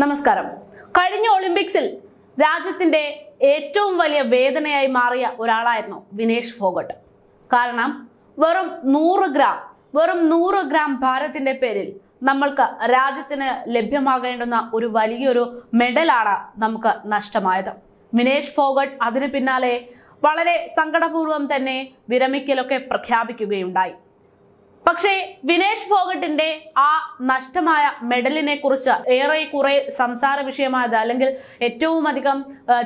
നമസ്കാരം. കഴിഞ്ഞ ഒളിമ്പിക്സിൽ രാജ്യത്തിന്റെ ഏറ്റവും വലിയ വേദനയായി മാറിയ ഒരാളായിരുന്നു വിനേഷ് ഫോഗട്ട്. കാരണം വെറും നൂറ് ഗ്രാം വെറും നൂറ് ഗ്രാം ഭാരത്തിന്റെ പേരിൽ നമ്മൾക്ക് രാജ്യത്തിന് ലഭ്യമാകേണ്ടുന്ന ഒരു വലിയൊരു മെഡലാണ് നമുക്ക് നഷ്ടമായത്. വിനേഷ് ഫോഗട്ട് അതിന് പിന്നാലെ വളരെ സങ്കടപൂർവം തന്നെ വിരമിക്കലൊക്കെ പ്രഖ്യാപിക്കുകയുണ്ടായി. പക്ഷേ വിനേഷ് ഫോഗട്ടിന്റെ ആ നഷ്ടമായ മെഡലിനെ കുറിച്ച് ഏറെ കുറെ സംസാര വിഷയമായത് അല്ലെങ്കിൽ ഏറ്റവും അധികം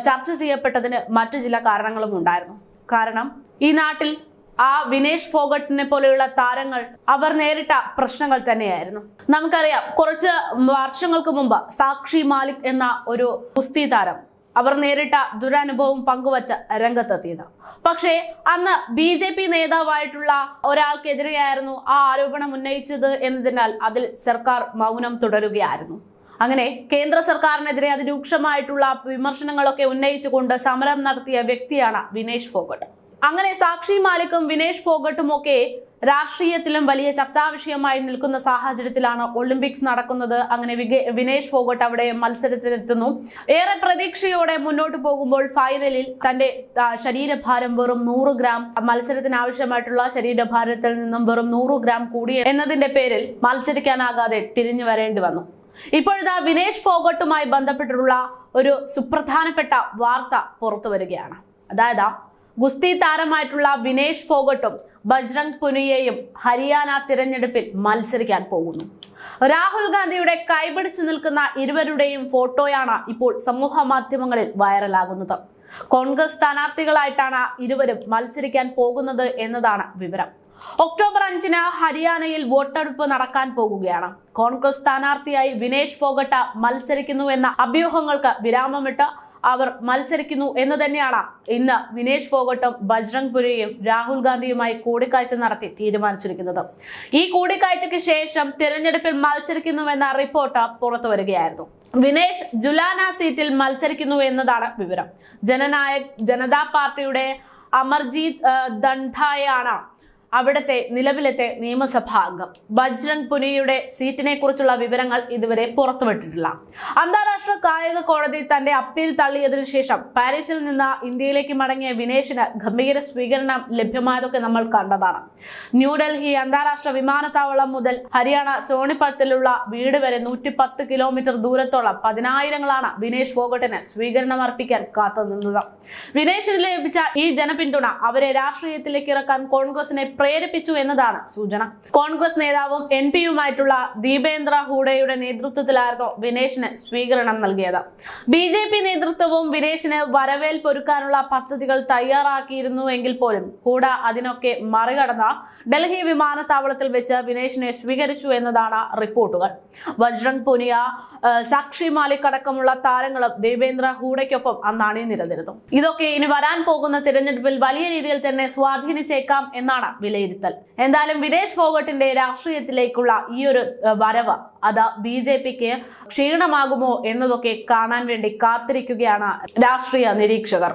ചർച്ച ചെയ്യപ്പെട്ടതിന് മറ്റു ചില കാരണങ്ങളും ഉണ്ടായിരുന്നു. കാരണം ഈ നാട്ടിൽ ആ വിനേഷ് ഫോഗട്ടിനെ പോലെയുള്ള താരങ്ങൾ അവർ നേരിട്ട പ്രശ്നങ്ങൾ തന്നെയായിരുന്നു. നമുക്കറിയാം കുറച്ച് വർഷങ്ങൾക്ക് മുമ്പ് സാക്ഷി മാലിക് എന്ന ഒരു കുസ്തി താരം അവർ നേരിട്ട ദുരനുഭവം പങ്കുവച്ച് രംഗത്തെത്തിയത്. പക്ഷേ അന്ന് ബി ജെ പി നേതാവായിട്ടുള്ള ഒരാൾക്കെതിരെയായിരുന്നു ആ ആരോപണം ഉന്നയിച്ചത് എന്നതിനാൽ അതിൽ സർക്കാർ മൗനം തുടരുകയായിരുന്നു. അങ്ങനെ കേന്ദ്ര സർക്കാരിനെതിരെ അതിരൂക്ഷമായിട്ടുള്ള വിമർശനങ്ങളൊക്കെ ഉന്നയിച്ചുകൊണ്ട് സമരം നടത്തിയ വ്യക്തിയാണ് വിനേഷ് ഫോഗട്ട്. അങ്ങനെ സാക്ഷി മാലിക്കും വിനേഷ് ഫോഗട്ടും ഒക്കെ രാഷ്ട്രീയത്തിലും വലിയ ചർച്ചാവിഷയമായി നിൽക്കുന്ന സാഹചര്യത്തിലാണ് ഒളിമ്പിക്സ് നടക്കുന്നത്. അങ്ങനെ വിനേഷ് ഫോഗട്ട് അവിടെ മത്സരത്തിനെത്തുന്നു. ഏറെ പ്രതീക്ഷയോടെ മുന്നോട്ട് പോകുമ്പോൾ ഫൈനലിൽ തന്റെ ശരീരഭാരം വെറും നൂറ് ഗ്രാം മത്സരത്തിന് ആവശ്യമായിട്ടുള്ള ശരീരഭാരത്തിൽ നിന്നും വെറും നൂറ് ഗ്രാം കൂടി എന്നതിന്റെ പേരിൽ മത്സരിക്കാനാകാതെ തിരിഞ്ഞു വരേണ്ടി വന്നു. ഇപ്പോഴിതാ വിനേഷ് ഫോഗട്ടുമായി ബന്ധപ്പെട്ടിട്ടുള്ള ഒരു സുപ്രധാനപ്പെട്ട വാർത്ത പുറത്തു വരികയാണ്. അതായത് ഗുസ്തി താരമായിട്ടുള്ള വിനേഷ് ഫോഗട്ടും ബജ്രംഗ് പുനിയയും ഹരിയാന തിരഞ്ഞെടുപ്പിൽ മത്സരിക്കാൻ പോകുന്നു. രാഹുൽ ഗാന്ധിയുടെ കൈപിടിച്ചു നിൽക്കുന്ന ഇരുവരുടെയും ഫോട്ടോയാണ് ഇപ്പോൾ സമൂഹ മാധ്യമങ്ങളിൽ വൈറലാകുന്നത്. കോൺഗ്രസ് സ്ഥാനാർത്ഥികളായിട്ടാണ് ഇരുവരും മത്സരിക്കാൻ പോകുന്നത് എന്നതാണ് വിവരം. ഒക്ടോബർ അഞ്ചിന് ഹരിയാനയിൽ വോട്ടെടുപ്പ് നടക്കാൻ പോകുകയാണ്. കോൺഗ്രസ് സ്ഥാനാർത്ഥിയായി വിനേഷ് ഫോഗട്ട മത്സരിക്കുന്നുവെന്ന അഭ്യൂഹങ്ങൾക്ക് വിരാമമിട്ട് അവർ മത്സരിക്കുന്നു എന്ന് തന്നെയാണ്. ഇന്ന് വിനേഷ് ഫോഗട്ടും ബജ്രംഗ് പുരിയും രാഹുൽ ഗാന്ധിയുമായി കൂടിക്കാഴ്ച നടത്തി തീരുമാനിച്ചിരിക്കുന്നത്. ഈ കൂടിക്കാഴ്ചയ്ക്ക് ശേഷം തിരഞ്ഞെടുപ്പിൽ മത്സരിക്കുന്നുവെന്ന റിപ്പോർട്ട് പുറത്തു വരികയായിരുന്നു. വിനേഷ് ജുലാന സീറ്റിൽ മത്സരിക്കുന്നു എന്നതാണ് വിവരം. ജനനായക് ജനതാ പാർട്ടിയുടെ അമർജീത് ദണ്ഡായാണ് അവിടുത്തെ നിലവിലത്തെ നിയമസഭാ അംഗം. ബജ്രംഗ് പുനിയുടെ സീറ്റിനെ കുറിച്ചുള്ള വിവരങ്ങൾ ഇതുവരെ പുറത്തുവിട്ടിട്ടില്ല. അന്താരാഷ്ട്ര കായിക കോടതി തന്റെ അപ്പീൽ തള്ളിയതിനു ശേഷം പാരീസിൽ നിന്ന് ഇന്ത്യയിലേക്ക് മടങ്ങിയ വിനേഷിന് ഗംഭീര സ്വീകരണം ലഭ്യമായതൊക്കെ നമ്മൾ കണ്ടതാണ്. ന്യൂഡൽഹി അന്താരാഷ്ട്ര വിമാനത്താവളം മുതൽ ഹരിയാന സോണിപ്പത്തിലുള്ള വീട് വരെ നൂറ്റി പത്ത് കിലോമീറ്റർ ദൂരത്തോളം പതിനായിരങ്ങളാണ് വിനേഷ് ഫോഗട്ടിന് സ്വീകരണം അർപ്പിക്കാൻ കാത്തുനിന്നത്. വിനേഷിന് ലഭിച്ച ഈ ജനപിന്തുണ അവരെ രാഷ്ട്രീയത്തിലേക്ക് ഇറക്കാൻ കോൺഗ്രസിനെ പ്രേരിപ്പിച്ചു എന്നതാണ് സൂചന. കോൺഗ്രസ് നേതാവും എൻ പിയുമായിട്ടുള്ള ദീപേന്ദ്ര ഹൂഡയുടെ നേതൃത്വത്തിലായിരുന്നു വിനേഷിന് സ്വീകരണം നൽകിയത്. ബി ജെ പി നേതൃത്വവും വിനേഷിന് വരവേൽപ്പൊരുക്കാനുള്ള പദ്ധതികൾ തയ്യാറാക്കിയിരുന്നു എങ്കിൽ പോലും ഹൂഡ അതിനൊക്കെ മറികടന്ന ഡൽഹി വിമാനത്താവളത്തിൽ വെച്ച് വിനേഷിനെ സ്വീകരിച്ചു എന്നതാണ് റിപ്പോർട്ടുകൾ. വജ്രംഗ് പുനിയ സാക്ഷി മാലിക് അടക്കമുള്ള താരങ്ങളും ദേവേന്ദ്ര ഹൂഡയ്ക്കൊപ്പം അന്ന് അണിനിരന്നിരുന്നു ഇതൊക്കെ ഇനി വരാൻ പോകുന്ന തിരഞ്ഞെടുപ്പിൽ വലിയ രീതിയിൽ തന്നെ സ്വാധീനിച്ചേക്കാം എന്നാണ് വിലയിരുത്തൽ. എന്തായാലും വിനേഷ് ഫോഗട്ടിന്റെ രാഷ്ട്രീയത്തിലേക്കുള്ള ഈ ഒരു വരവ് അത് ബി ജെ പിക്ക് ക്ഷീണമാകുമോ എന്നതൊക്കെ കാണാൻ വേണ്ടി കാത്തിരിക്കുകയാണ് രാഷ്ട്രീയ നിരീക്ഷകർ.